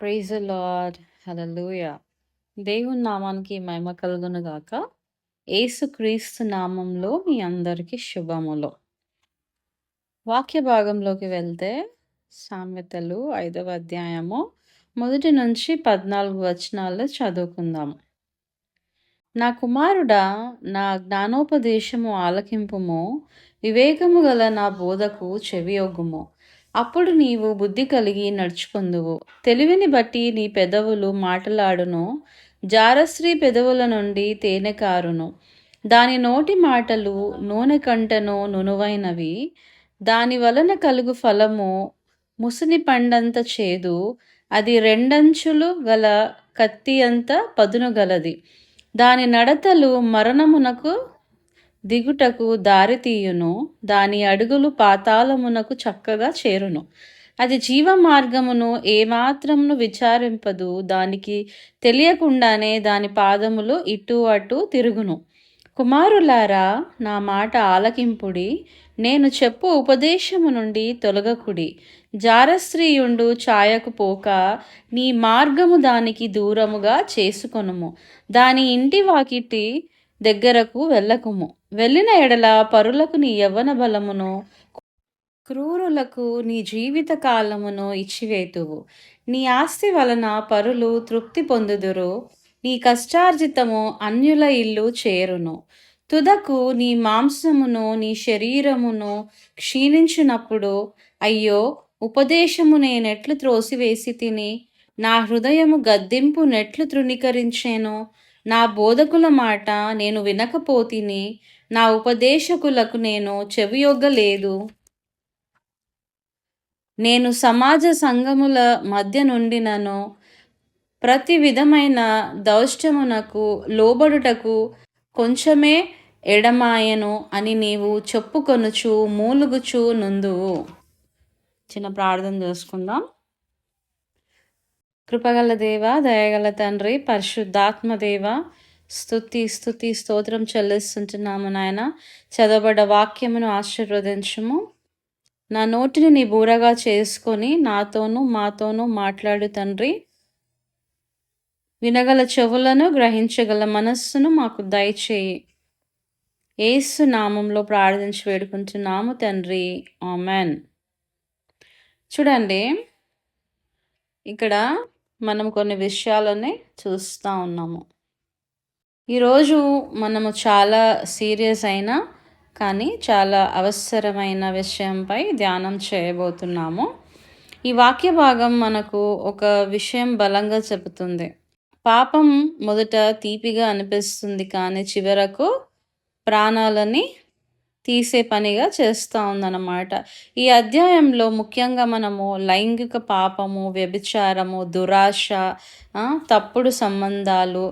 Praise lord లూయ దేవుని నామానికి మహిమ కలుగును గాక. ఏసుక్రీస్తు నామంలో మీ అందరికీ శుభములు. వాక్య భాగంలోకి వెళ్తే సామెతలు ఐదవ అధ్యాయము మొదటి నుంచి పద్నాలుగు వచనాలు చదువుకుందాము నా కుమారుడా నా జ్ఞానోపదేశము ఆలకింపుము. వివేకము గల నా బోధకు చెవియొగ్గుము. అప్పుడు నీవు బుద్ధి కలిగి నడుచుకుందువు. తెలివిని బట్టి నీ పెదవులు మాటలాడును. జారశ్రీ పెదవుల నుండి తేనె కారును. దాని నోటి మాటలు నూనె కంటను నునువైనవి. దాని వలన కలుగు ఫలము ముసిని పండంత చేదు. అది రెండంచులు గల కత్తి అంత పదును గలది దాని నడతలు మరణమునకు దిగుటకు దారితీయును దాని అడుగులు పాతాళమునకు చక్కగా చేరును. అది జీవ మార్గమును ఏమాత్రమును విచారింపదు దానికి తెలియకుండానే దాని పాదములు ఇటు అటు తిరుగును. కుమారులారా నా మాట ఆలకింపుడి నేను చెప్పు ఉపదేశము నుండి తొలగకుడి. జారస్త్రీయుండు ఛాయకు పోక నీ మార్గము దానికి దూరముగా చేసుకొనుము. దాని ఇంటి వాకిటి దగ్గరకు వెళ్ళకుము. వెళ్ళిన ఎడల పరులకు నీ యవ్వన బలమును క్రూరులకు నీ జీవిత కాలమును ఇచ్చివేతువు. నీ ఆస్తి వలన పరులు తృప్తి పొందుదురు. నీ కష్టార్జితము అన్యుల ఇల్లు చేరును. తుదకు నీ మాంసమును నీ శరీరమును క్షీణించినప్పుడు అయ్యో ఉపదేశము నేనెట్లు త్రోసివేసి తిని నా హృదయము గద్దింపు నెట్లు తృణీకరించేను. నా బోధకుల మాట నేను వినకపోతిని నా ఉపదేశకులకు నేను చెవియొగ్గలేదు. నేను సమాజ సంఘముల మధ్య నుండినను ప్రతి విధమైన దౌష్టమునకు లోబడుటకు కొంచెమే ఎడమాయను అని నీవు చెప్పుకొనుచు మూలుగుచు నుందువు. చిన్న ప్రార్థన చేసుకుందాం. కృపగల దేవ దయగల తండ్రి పరిశుద్ధాత్మ దేవ స్థుతి స్థుతి స్తోత్రం చెల్లిస్తుంటున్నాము నాయన. చదవబడ్డ వాక్యమును ఆశీర్వదించము. నా నోటిని నీ బూరగా చేసుకొని నాతోనూ మాతోనూ మాట్లాడు తండ్రి. వినగల చెవులను గ్రహించగల మనస్సును మాకు దయచేయి. ఏసు నామంలో ప్రార్థించి వేడుకుంటున్నాము తండ్రి. ఆమెన్. చూడండి ఇక్కడ మనం కొన్ని విషయాలని చూస్తూ ఉన్నాము. ఈరోజు మనము చాలా సీరియస్ అయిన కానీ చాలా అవసరమైన విషయంపై ధ్యానం చేయబోతున్నాము. ఈ వాక్య భాగం మనకు ఒక విషయం బలంగా చెబుతుంది. పాపం మొదట తీపిగా అనిపిస్తుంది కానీ చివరకు ప్రాణాలని తీసే పనిగా చేస్తూ ఉందన్నమాట. ఈ అధ్యాయంలో ముఖ్యంగా మనము లైంగిక పాపము వ్యభిచారము దురాశ తప్పుడు సంబంధాలు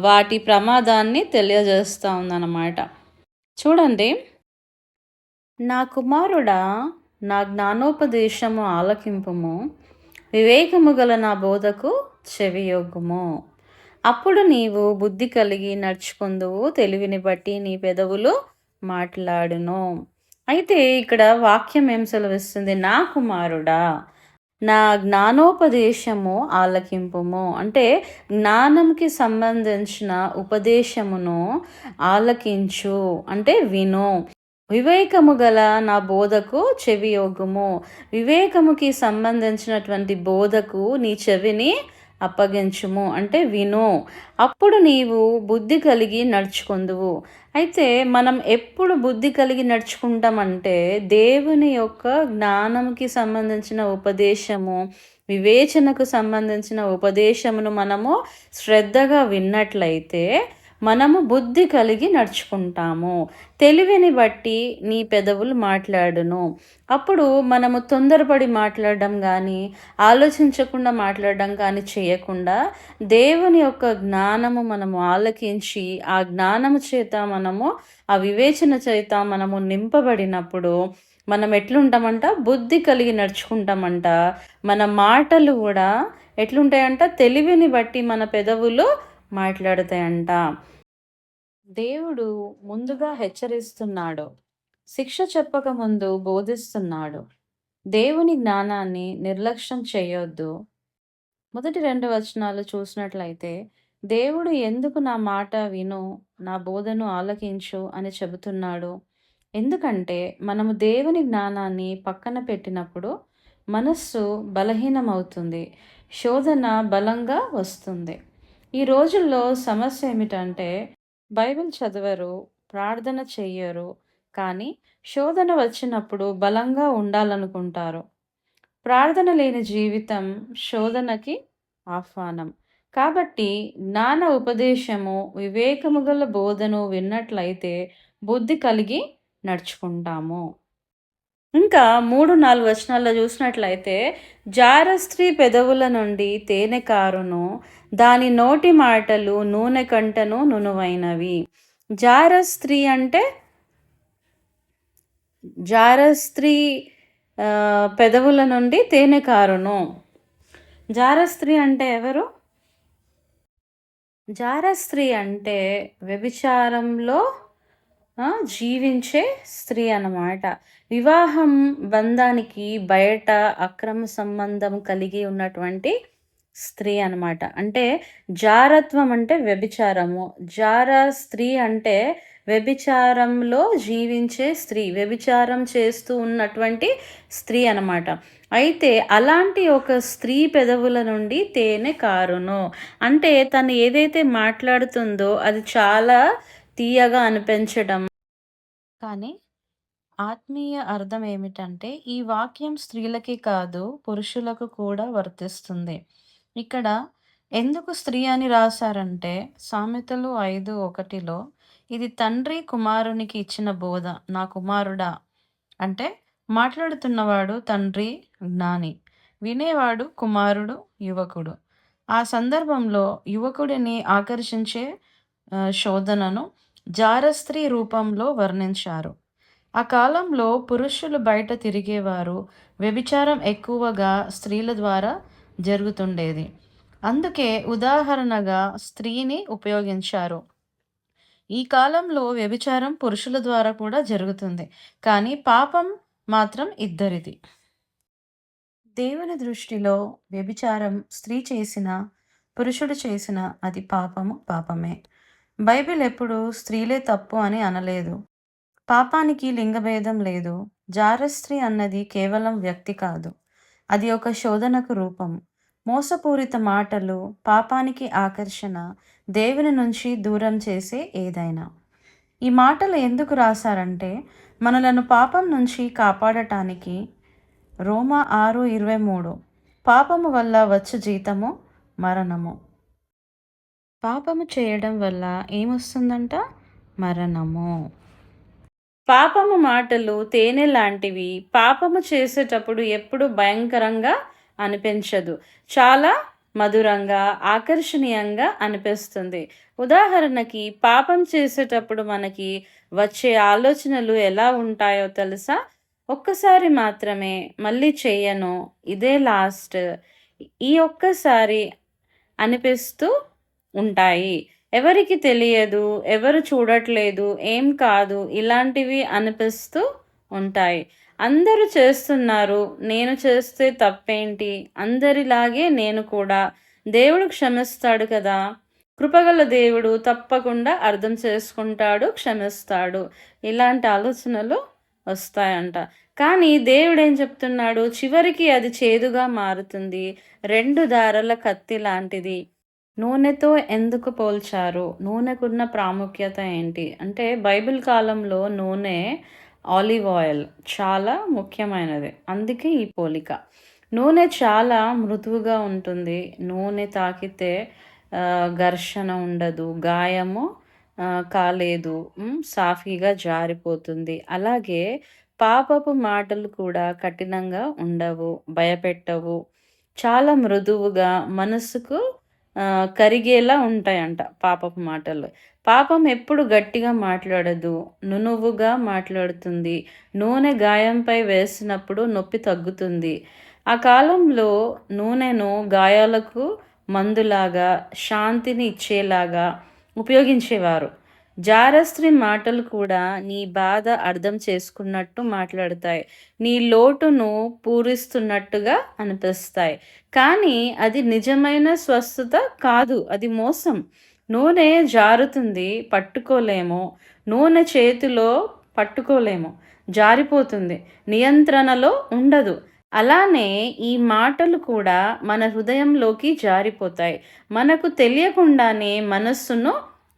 వాటి ప్రమాదాన్ని తెలియజేస్తూ ఉందన్నమాట. చూడండి. నా కుమారుడా నా జ్ఞానోపదేశము ఆలకింపుము. వివేకము గల నా బోధకు చెవియొగ్గుము. అప్పుడు నీవు బుద్ధి కలిగి నడుచుకుందువు తెలివిని బట్టి నీ పెదవులు మాట్లాడును. అయితే ఇక్కడ వాక్యం ఏం సెలవిస్తుంది? నా కుమారుడా నా జ్ఞానోపదేశము ఆలకింపుము. అంటే జ్ఞానంకి సంబంధించిన ఉపదేశమును ఆలకించు అంటే విను. వివేకము గల నా బోధకు చెవి యోగము వివేకముకి సంబంధించినటువంటి బోధకు నీ చెవిని అప్పగించుము. అంటే విను అప్పుడు నీవు బుద్ధి కలిగి నడుచుకుందువు. అయితే మనం ఎప్పుడు బుద్ధి కలిగి నడుచుకుంటామంటే దేవుని యొక్క జ్ఞానంకి సంబంధించిన ఉపదేశము వివేచనకు సంబంధించిన ఉపదేశమును మనము శ్రద్ధగా విన్నట్లయితే మనము బుద్ధి కలిగి నడుచుకుంటాము. తెలివిని బట్టి నీ పెదవులు మాట్లాడును. అప్పుడు మనము తొందరపడి మాట్లాడడం కానీ ఆలోచించకుండా మాట్లాడడం కానీ చేయకుండా దేవుని యొక్క జ్ఞానము మనము ఆలకించి ఆ జ్ఞానము చేత మనము ఆ వివేచన చేత మనము నింపబడినప్పుడు మనం ఎట్లుంటామంట? బుద్ధి కలిగి నడుచుకుంటామంట. మన మాటలు కూడా ఎట్లుంటాయంట? తెలివిని బట్టి మన పెదవులు మాట్లాడతాయంట. దేవుడు ముందుగా హెచ్చరిస్తున్నాడు శిక్ష చెప్పక ముందు బోధిస్తున్నాడు. దేవుని జ్ఞానాన్ని నిర్లక్ష్యం చేయొద్దు. మొదటి రెండు వచనాలు చూసినట్లయితే దేవుడు ఎందుకు నా మాట విను నా బోధను ఆలకించు అని చెబుతున్నాడు. ఎందుకంటే మనము దేవుని జ్ఞానాన్ని పక్కన పెట్టినప్పుడు మనస్సు బలహీనమవుతుంది శోధన బలంగా వస్తుంది. ఈ రోజుల్లో సమస్య ఏమిటంటే బైబిల్ చదవరు ప్రార్థన చెయ్యరు కానీ శోధన వచ్చినప్పుడు బలంగా ఉండాలనుకుంటారు. ప్రార్థన లేని జీవితం శోధనకి ఆహ్వానం. కాబట్టి జ్ఞాన ఉపదేశము వివేకము గల బోధను విన్నట్లయితే బుద్ధి కలిగి నడుచుకుంటాము. ఇంకా మూడు నాలుగు వచనాల్లో చూసినట్లయితే జారస్త్రీ పెదవుల నుండి తేనె కారును దాని నోటి మాటలు నూనె కంటను నునువైనవి. జారస్త్రీ అంటే జారస్త్రీ పెదవుల నుండి తేనె కారును. జారస్త్రీ అంటే ఎవరు? జారస్త్రీ అంటే వ్యభిచారంలో జీవించే స్త్రీ అన్నమాట. వివాహం బంధానికి బయట అక్రమ సంబంధం కలిగి ఉన్నటువంటి స్త్రీ అనమాట అంటే జారత్వం అంటే వ్యభిచారము. జార స్త్రీ అంటే వ్యభిచారంలో జీవించే స్త్రీ వ్యభిచారం చేస్తూ ఉన్నటువంటి స్త్రీ అనమాట అయితే అలాంటి ఒక స్త్రీ పెదవుల నుండి తేనె కారును. అంటే తను ఏదైతే మాట్లాడుతుందో అది చాలా తీయగా అనిపించడం. కానీ ఆత్మీయ అర్థం ఏమిటంటే ఈ వాక్యం స్త్రీలకి కాదు పురుషులకు కూడా వర్తిస్తుంది. ఇక్కడ ఎందుకు స్త్రీ అని రాశారంటే సామెతలు ఐదు ఒకటిలో ఇది తండ్రి కుమారునికి ఇచ్చిన బోధ నా కుమారుడా అంటే మాట్లాడుతున్నవాడు తండ్రి జ్ఞాని వినేవాడు కుమారుడు యువకుడు. ఆ సందర్భంలో యువకుడిని ఆకర్షించే శోధనను జారస్త్రీ రూపంలో వర్ణించారు. ఆ కాలంలో పురుషులు బయట తిరిగేవారు వ్యభిచారం ఎక్కువగా స్త్రీల ద్వారా జరుగుతుండేది. అందుకే ఉదాహరణగా స్త్రీని ఉపయోగించారు. ఈ కాలంలో వ్యభిచారం పురుషుల ద్వారా కూడా జరుగుతుంది. కానీ పాపం మాత్రం ఇద్దరిది. దేవుని దృష్టిలో వ్యభిచారం స్త్రీ చేసిన పురుషుడు చేసిన అది పాపము పాపమే. బైబిల్ ఎప్పుడు స్త్రీలే తప్పు అని అనలేదు. పాపానికి లింగభేదం లేదు. జారస్త్రీ అన్నది కేవలం వ్యక్తి కాదు. అది ఒక శోధనకు రూపం. మోసపూరిత మాటలు పాపానికి ఆకర్షణ దేవుని నుంచి దూరం చేసే ఏదైనా. ఈ మాటలు ఎందుకు రాశారంటే మనలను పాపం నుంచి కాపాడటానికి రోమా ఆరు ఇరవై మూడు పాపము వల్ల వచ్చు జీతము మరణము. పాపము చేయడం వల్ల ఏమొస్తుందంట? మరణము. పాపము మాటలు తేనె లాంటివి పాపము చేసేటప్పుడు ఎప్పుడు భయంకరంగా అనిపించదు. చాలా మధురంగా ఆకర్షణీయంగా అనిపిస్తుంది. ఉదాహరణకి పాపం చేసేటప్పుడు మనకి వచ్చే ఆలోచనలు ఎలా ఉంటాయో తెలుసా? ఒక్కసారి మాత్రమే మళ్ళీ చేయను. ఇదే లాస్ట్. ఈ ఒక్కసారి అనిపిస్తూ ఉంటాయి. ఎవరికి తెలియదు ఎవరు చూడట్లేదు ఏం కాదు ఇలాంటివి అనిపిస్తూ ఉంటాయి. అందరూ చేస్తున్నారు నేను చేస్తే తప్పేంటి? అందరిలాగే నేను కూడా. దేవుడు క్షమిస్తాడు కదా. కృపగల దేవుడు తప్పకుండా అర్థం చేసుకుంటాడు క్షమిస్తాడు. ఇలాంటి ఆలోచనలు వస్తాయంట. కానీ దేవుడు ఏం చెప్తున్నాడు? చివరికి అది చేదుగా మారుతుంది. రెండు దారల కత్తి లాంటిది. నూనెతో ఎందుకు పోల్చారు? నూనెకున్న ప్రాముఖ్యత ఏంటి? అంటే బైబిల్ కాలంలో నూనె ఆలివ్ ఆయిల్ చాలా ముఖ్యమైనది. అందుకే ఈ పోలిక. నూనె చాలా మృదువుగా ఉంటుంది. నూనె తాకితే ఘర్షణ ఉండదు. గాయము కాలేదు. సాఫీగా జారిపోతుంది. అలాగే పాపపు మాటలు కూడా కఠినంగా ఉండవు భయపెట్టవు. చాలా మృదువుగా మనసుకు కరిగేలా ఉంటాయంట పాపపు మాటలు. పాపం ఎప్పుడు గట్టిగా మాట్లాడదు. నునువుగా మాట్లాడుతుంది. నూనె గాయంపై వేసినప్పుడు నొప్పి తగ్గుతుంది. ఆ కాలంలో నూనెను గాయాలకు మందులాగా శాంతిని ఇచ్చేలాగా ఉపయోగించేవారు. జారస్త్రి మాటలు కూడా నీ బాధ అర్థం చేసుకున్నట్టు మాట్లాడతాయి. నీ లోటును పూరిస్తున్నట్టుగా అనిపిస్తాయి. కానీ అది నిజమైన స్వస్థత కాదు. అది మోసం. నూనె జారుతుంది పట్టుకోలేము. నూనె చేతిలో పట్టుకోలేము. జారిపోతుంది. నియంత్రణలో ఉండదు. అలానే ఈ మాటలు కూడా మన హృదయంలోకి జారిపోతాయి. మనకు తెలియకుండానే మనస్సును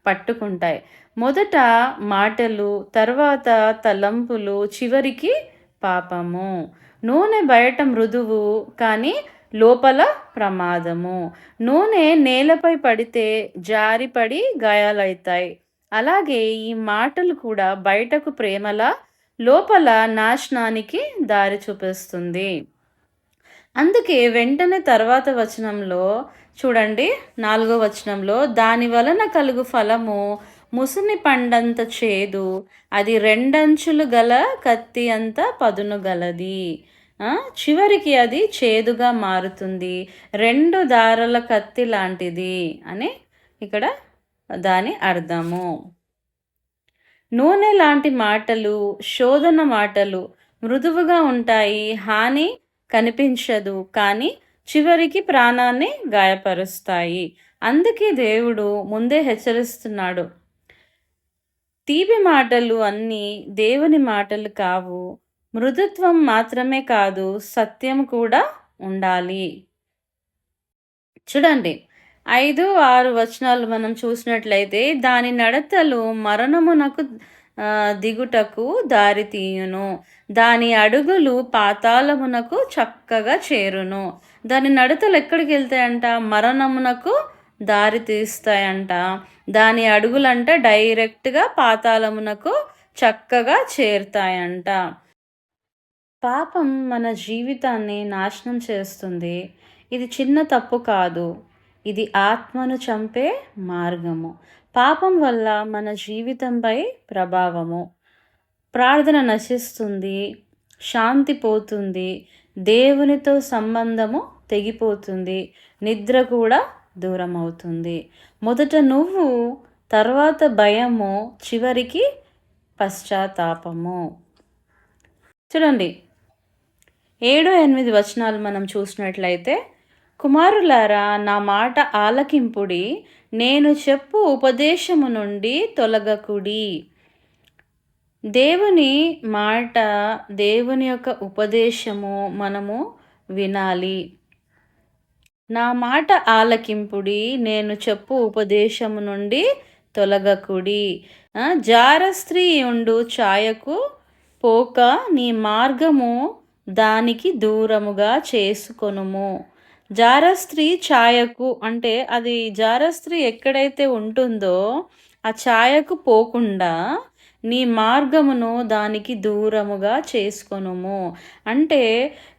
పట్టుకుంటాయి. మొదట మాటలు తర్వాత తలంపులు చివరికి పాపము. నూనె బయట మృదువు కానీ లోపల ప్రమాదము. నూనె నేలపై పడితే జారిపడి గాయాలవుతాయి. అలాగే ఈ మాటలు కూడా బయటకు ప్రేమలా లోపల నాశనానికి దారి చూపిస్తుంది. అందుకే వెంటనే తర్వాత వచనంలో చూడండి నాలుగో వచనంలో దాని వలన కలుగు ఫలము ముసుని పండంత చేదు అది రెండంచులు గల కత్తి అంత పదును గలది. చివరికి అది చేదుగా మారుతుంది. రెండు దారల కత్తి లాంటిది అని ఇక్కడ దాని అర్థము. నూనె లాంటి మాటలు శోధన మాటలు మృదువుగా ఉంటాయి హాని కనిపించదు కానీ చివరికి ప్రాణాన్ని గాయపరుస్తాయి. అందుకే దేవుడు ముందే హెచ్చరిస్తున్నాడు. తీపి మాటలు అన్నీ దేవుని మాటలు కావు. మృదుత్వం మాత్రమే కాదు సత్యం కూడా ఉండాలి. చూడండి ఐదు ఆరు వచనాలు మనం చూసినట్లయితే దాని నడతలు మరణమునకు దిగుటకు దారి తీయును. దాని అడుగులు పాతాళమునకు చక్కగా చేరును. దాని నడతలు ఎక్కడికి వెళ్తాయంట? మరణమునకు దారి తీస్తాయంట. దాని అడుగులంట డైరెక్ట్గా పాతాళమునకు చక్కగా చేరుతాయంట. పాపం మన జీవితాన్ని నాశనం చేస్తుంది. ఇది చిన్న తప్పు కాదు. ఇది ఆత్మను చంపే మార్గము. పాపం వల్ల మన జీవితంపై ప్రభావము. ప్రార్థన నశిస్తుంది శాంతి పోతుంది దేవునితో సంబంధము తెగిపోతుంది నిద్ర కూడా దూరం అవుతుంది మొదట నువ్వు తర్వాత భయము చివరికి పశ్చాత్తాపము. చూడండి. ఏడు ఎనిమిది వచనాలు మనం చూసినట్లయితే కుమారులారా నా మాట ఆలకింపుడి నేను చెప్పు ఉపదేశము నుండి తొలగకుడి. దేవుని మాట దేవుని యొక్క ఉపదేశము మనము వినాలి. నా మాట ఆలకింపుడి నేను చెప్పు ఉపదేశము నుండి తొలగకుడి. జారస్త్రీ ఉండు ఛాయకు పోక నీ మార్గము దానికి దూరముగా చేసుకొనుము. జారస్త్రీ ఛాయకు అంటే అది జారస్త్రీ ఎక్కడైతే ఉంటుందో ఆ ఛాయకు పోకుండా నీ మార్గమును దానికి దూరముగా చేసుకొనుము. అంటే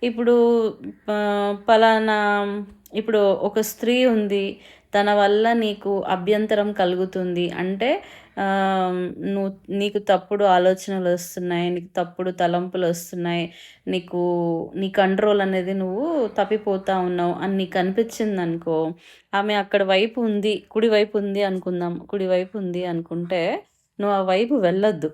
ఇప్పుడు పలానా ఇప్పుడు ఒక స్త్రీ ఉంది తన వల్ల నీకు అభ్యంతరం కలుగుతుంది. అంటే నువ్వు నీకు తప్పుడు ఆలోచనలు వస్తున్నాయి నీకు తప్పుడు తలంపులు వస్తున్నాయి నీకు నీ కంట్రోల్ అనేది నువ్వు తప్పిపోతా ఉన్నావు అని నీకు అనిపించింది అనుకో ఆమె అక్కడ వైపు ఉంది కుడివైపు ఉంది అనుకుందాం కుడివైపు ఉంది అనుకుంటే నువ్వు ఆ వైపు వెళ్ళొద్దు.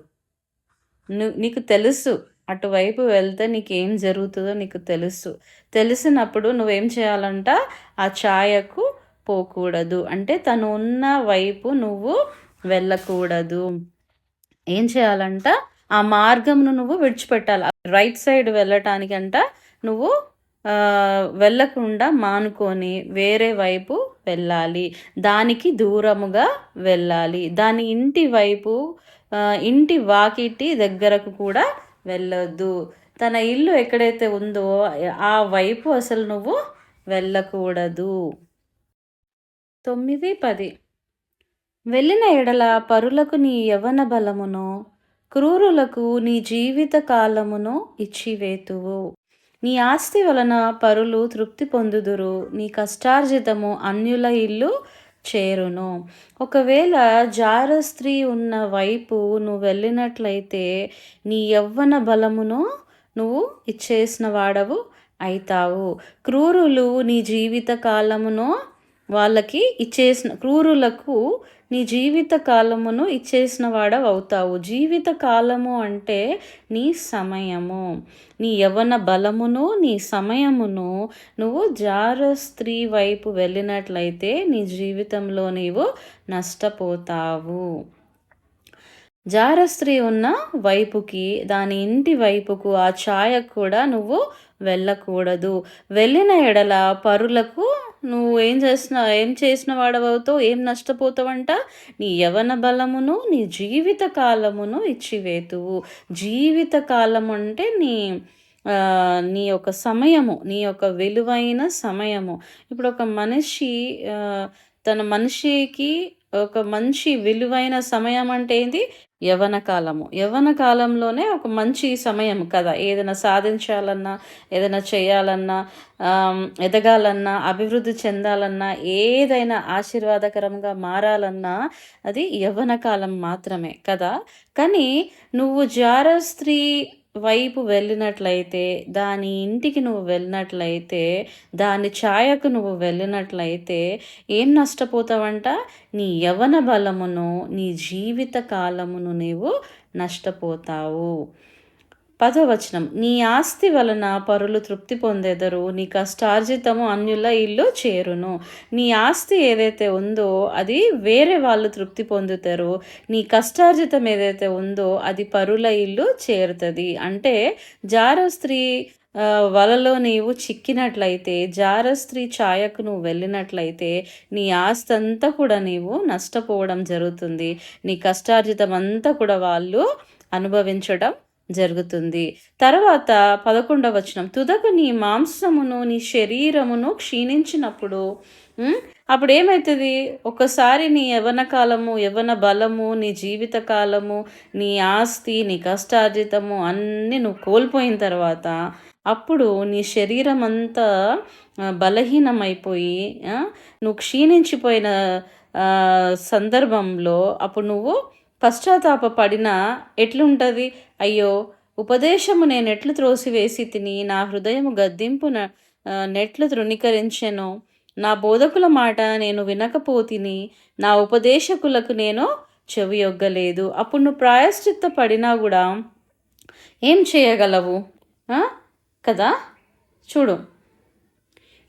నువ్వు నీకు తెలుసు అటువైపు వెళ్తే నీకు ఏం జరుగుతుందో నీకు తెలుసు. తెలిసినప్పుడు నువ్వేం చేయాలంట? ఆ ఛాయకు పోకూడదు. అంటే తను ఉన్న వైపు నువ్వు వెళ్ళకూడదు. ఏం చేయాలంట? ఆ మార్గంను నువ్వు విడిచిపెట్టాలి. రైట్ సైడ్ వెళ్ళటానికంట నువ్వు వెళ్ళకుండా మానుకొని వేరే వైపు వెళ్ళాలి. దానికి దూరముగా వెళ్ళాలి. దాని ఇంటి వైపు ఇంటి వాకిటి దగ్గరకు కూడా వెళ్ళొద్దు. తన ఇల్లు ఎక్కడైతే ఉందో ఆ వైపు అసలు నువ్వు వెళ్ళకూడదు. తొమ్మిది పది. వెళ్ళిన ఎడల పరులకు నీ యవన బలమును క్రూరులకు నీ జీవిత కాలమును ఇచ్చివేతువు. నీ ఆస్తి వలన పరులు తృప్తి పొందుదురు నీ కష్టార్జితము అన్యుల ఇల్లు చేరును. ఒకవేళ జార స్త్రీ ఉన్న వైపు నువ్వు వెళ్ళినట్లయితే నీ యవ్వన బలమును నువ్వు ఇచ్చేసిన వాడవు అవుతావు క్రూరులు నీ జీవిత కాలమును వాళ్ళకి ఇచ్చేసిన క్రూరులకు నీ జీవిత కాలమును ఇచ్చేసిన వాడవవుతావు జీవిత కాలము అంటే నీ సమయము. నీ యవన బలమును నీ సమయమును నువ్వు జార స్త్రీ వైపు వెళ్ళినట్లయితే నీ జీవితంలో నీవు నష్టపోతావు. జార స్త్రీ ఉన్న వైపుకి దాని ఇంటి వైపుకు ఆ ఛాయకు కూడా నువ్వు వెళ్ళకూడదు. వెళ్ళిన ఎడల పరులకు నువ్వు ఏం చేసిన ఏం చేసిన వాడవవుతావు? ఏం నష్టపోతావంట? నీ యవన బలమును నీ జీవిత కాలమును ఇచ్చివేతువు. జీవిత కాలం అంటే నీ నీ యొక్క సమయము నీ యొక్క విలువైన సమయము. ఇప్పుడు ఒక మనిషి తన మనిషికి ఒక మంచి విలువైన సమయం అంటే ఏంటి యవన కాలము. యవన కాలంలోనే ఒక మంచి సమయం కదా. ఏదైనా సాధించాలన్నా ఏదైనా చేయాలన్నా ఎదగాలన్నా అభివృద్ధి చెందాలన్నా ఏదైనా ఆశీర్వాదకరంగా మారాలన్నా అది యవ్వన కాలం మాత్రమే కదా. కానీ నువ్వు జార స్త్రీ వైపు వెళ్ళినట్లయితే దాని ఇంటికి నువ్వు వెళ్ళినట్లయితే దాని ఛాయకు నువ్వు వెళ్ళినట్లయితే ఏం నష్టపోతావంట? నీ యవన బలమును నీ జీవిత కాలమును నీవు నష్టపోతావు. పదవచనం నీ ఆస్తి వలన పరులు తృప్తి పొందెదరు నీ కష్టార్జితము అన్యుల ఇల్లు చేరును. నీ ఆస్తి ఏదైతే ఉందో అది వేరే వాళ్ళు తృప్తి పొందుతారు. నీ కష్టార్జితం ఏదైతే ఉందో అది పరుల ఇల్లు చేరుతుంది. అంటే జార స్త్రీ వలలో నీవు చిక్కినట్లయితే జార స్త్రీ ఛాయకు నువ్వు వెళ్ళినట్లయితే నీ ఆస్తి అంతా కూడా నీవు నష్టపోవడం జరుగుతుంది. నీ కష్టార్జితం అంతా కూడా వాళ్ళు అనుభవించడం జరుగుతుంది. తర్వాత పదకొండవ వచనం తుదకు నీ మాంసమును నీ శరీరమును క్షీణించినప్పుడు అప్పుడు ఏమవుతుంది ఒకసారి నీ యవన కాలము యవన బలము నీ జీవిత కాలము నీ ఆస్తి నీ కష్టార్జితము అన్నీ నువ్వు కోల్పోయిన తర్వాత అప్పుడు నీ శరీరం అంతా బలహీనమైపోయి నువ్వు క్షీణించిపోయిన సందర్భంలో అప్పుడు నువ్వు పశ్చాత్తాపపడినా ఎట్లుంటుంది? అయ్యో ఉపదేశము నేను ఎట్లు త్రోసివేసి తిని నా హృదయము గద్దింపు నెట్లు తృణీకరించెను. నా బోధకుల మాట నేను వినకపోతిని నా ఉపదేశకులకు నేను చెవియొగ్గలేదు. అప్పుడు నువ్వు ప్రాయశ్చిత్త పడినా కూడా ఏం చేయగలవు? కదా? చూడు.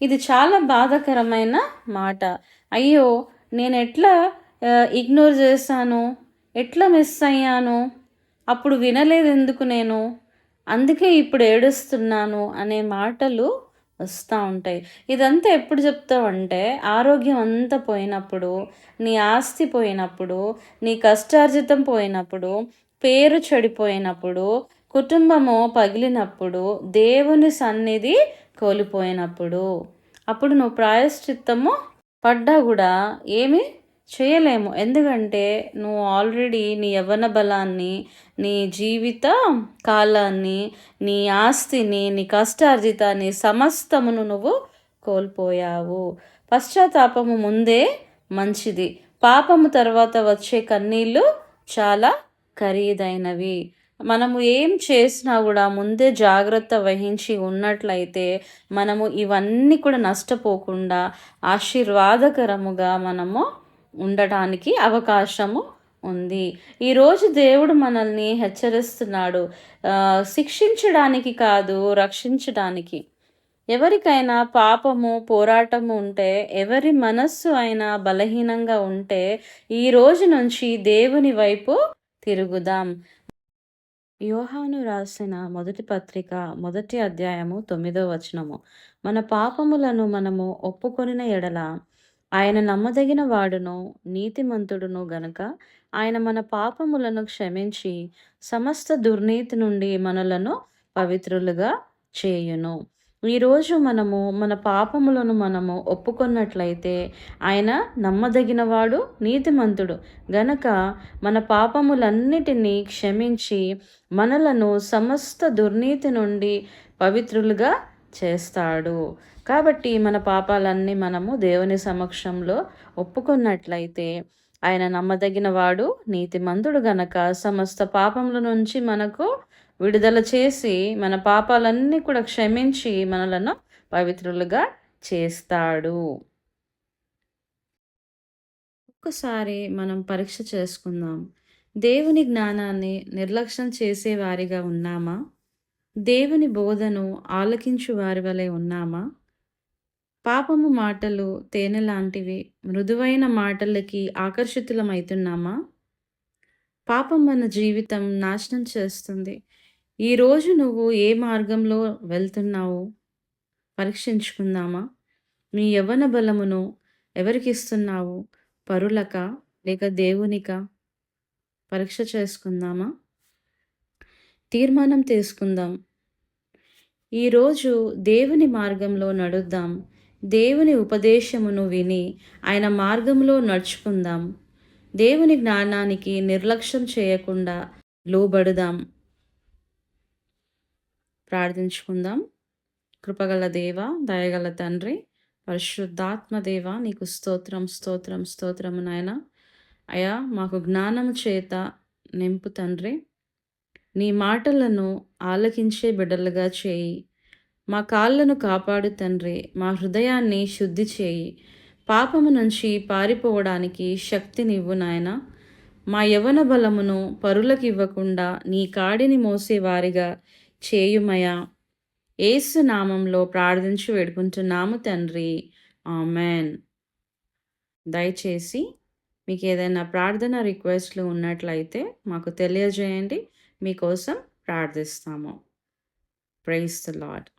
ఇది చాలా బాధాకరమైన మాట. అయ్యో నేను ఎట్లా ఇగ్నోర్ చేశాను? ఎట్లా మిస్ అయ్యాను? అప్పుడు వినలేదు ఎందుకు నేను? అందుకే ఇప్పుడు ఏడుస్తున్నాను అనే మాటలు వస్తూ ఉంటాయి. ఇదంతా ఎప్పుడు చెప్తావంటే ఆరోగ్యం అంతా పోయినప్పుడు నీ ఆస్తి పోయినప్పుడు నీ కష్టార్జితం పోయినప్పుడు పేరు చెడిపోయినప్పుడు కుటుంబము పగిలినప్పుడు దేవుని సన్నిధి కోల్పోయినప్పుడు. అప్పుడు నువ్వు ప్రాయశ్చిత్తము పడ్డా కూడా ఏమి? చేయలేము. ఎందుకంటే నువ్వు ఆల్రెడీ నీ యవ్వన బలాన్ని నీ జీవిత కాలాన్ని నీ ఆస్తిని నీ కష్టార్జితాన్ని సమస్తమును నువ్వు కోల్పోయావు. పశ్చాత్తాపము ముందే మంచిది. పాపము తర్వాత వచ్చే కన్నీళ్ళు చాలా ఖరీదైనవి. మనము ఏం చేసినా కూడా ముందే జాగ్రత్త వహించి ఉన్నట్లయితే మనము ఇవన్నీ కూడా నష్టపోకుండా ఆశీర్వాదకరముగా మనము ఉండటానికి అవకాశము ఉంది. ఈరోజు దేవుడు మనల్ని హెచ్చరిస్తున్నాడు. శిక్షించడానికి కాదు రక్షించడానికి. ఎవరికైనా పాపము పోరాటము ఉంటే ఎవరి మనస్సు అయినా బలహీనంగా ఉంటే ఈ రోజు నుంచి దేవుని వైపు తిరుగుదాం. యోహాను రాసిన మొదటి పత్రిక మొదటి అధ్యాయము తొమ్మిదో వచనము. మన పాపములను మనము ఒప్పుకొనిన ఎడల ఆయన నమ్మదగిన వాడును నీతిమంతుడును గనుక ఆయన మన పాపములను క్షమించి సమస్త దుర్నీతి నుండి మనలను పవిత్రులుగా చేయును. ఈరోజు మనము మన పాపములను మనము ఒప్పుకున్నట్లయితే ఆయన నమ్మదగినవాడు నీతిమంతుడు గనక మన పాపములన్నిటినీ క్షమించి మనలను సమస్త దుర్నీతి నుండి పవిత్రులుగా చేస్తాడు. కాబట్టి మన పాపాలన్నీ మనము దేవుని సమక్షంలో ఒప్పుకున్నట్లయితే ఆయన నమ్మదగిన వాడు నీతిమంతుడు గనక సమస్త పాపముల నుంచి మనకు విడుదల చేసి మన పాపాలన్నీ కూడా క్షమించి మనలను పవిత్రులుగా చేస్తాడు. ఒక్కసారి మనం పరీక్ష చేసుకుందాం. దేవుని జ్ఞానాన్ని నిర్లక్ష్యం చేసేవారిగా ఉన్నామా? దేవుని బోధను ఆలకించు వారి వలె ఉన్నామా? పాపము మాటలు తేనె లాంటివి మృదువైన మాటలకి ఆకర్షితులమవుతున్నామా పాపం మన జీవితం నాశనం చేస్తుంది. ఈరోజు నువ్వు ఏ మార్గంలో వెళ్తున్నావు? పరీక్షించుకుందామా? మీ యవ్వన బలమును ఎవరికి ఇస్తున్నావు పరులక లేక దేవునిక? పరీక్ష చేసుకుందామా? తీర్మానం తీసుకుందాం. ఈరోజు దేవుని మార్గంలో నడుద్దాం. దేవుని ఉపదేశమును విని ఆయన మార్గంలో నడుచుకుందాం. దేవుని జ్ఞానానికి నిర్లక్ష్యం చేయకుండా లోబడుదాం. ప్రార్థించుకుందాం. కృపగల దేవ దయగల తండ్రి పరిశుద్ధాత్మ దేవ నీకు స్తోత్రం స్తోత్రం స్తోత్రము నాయన. అయా మాకు జ్ఞానము చేత నింపు తండ్రి. నీ మాటలను ఆలకించే బిడ్డలుగా చేయి. మా కాళ్ళను కాపాడు తండ్రి మా హృదయాన్ని శుద్ధి చేయి. పాపము నుంచి పారిపోవడానికి శక్తినివ్వు నాయన. మా యవన బలమును పరులకు ఇవ్వకుండా నీ కాడిని మోసేవారిగా చేయుమయా. ఏసు నామంలో ప్రార్థించి వేడుకుంటున్నాము తండ్రి. ఆమెన్. దయచేసి మీకు ఏదైనా ప్రార్థన రిక్వెస్ట్లు ఉన్నట్లయితే మాకు తెలియజేయండి. మీకోసం ప్రార్థిస్తాము. Price the lord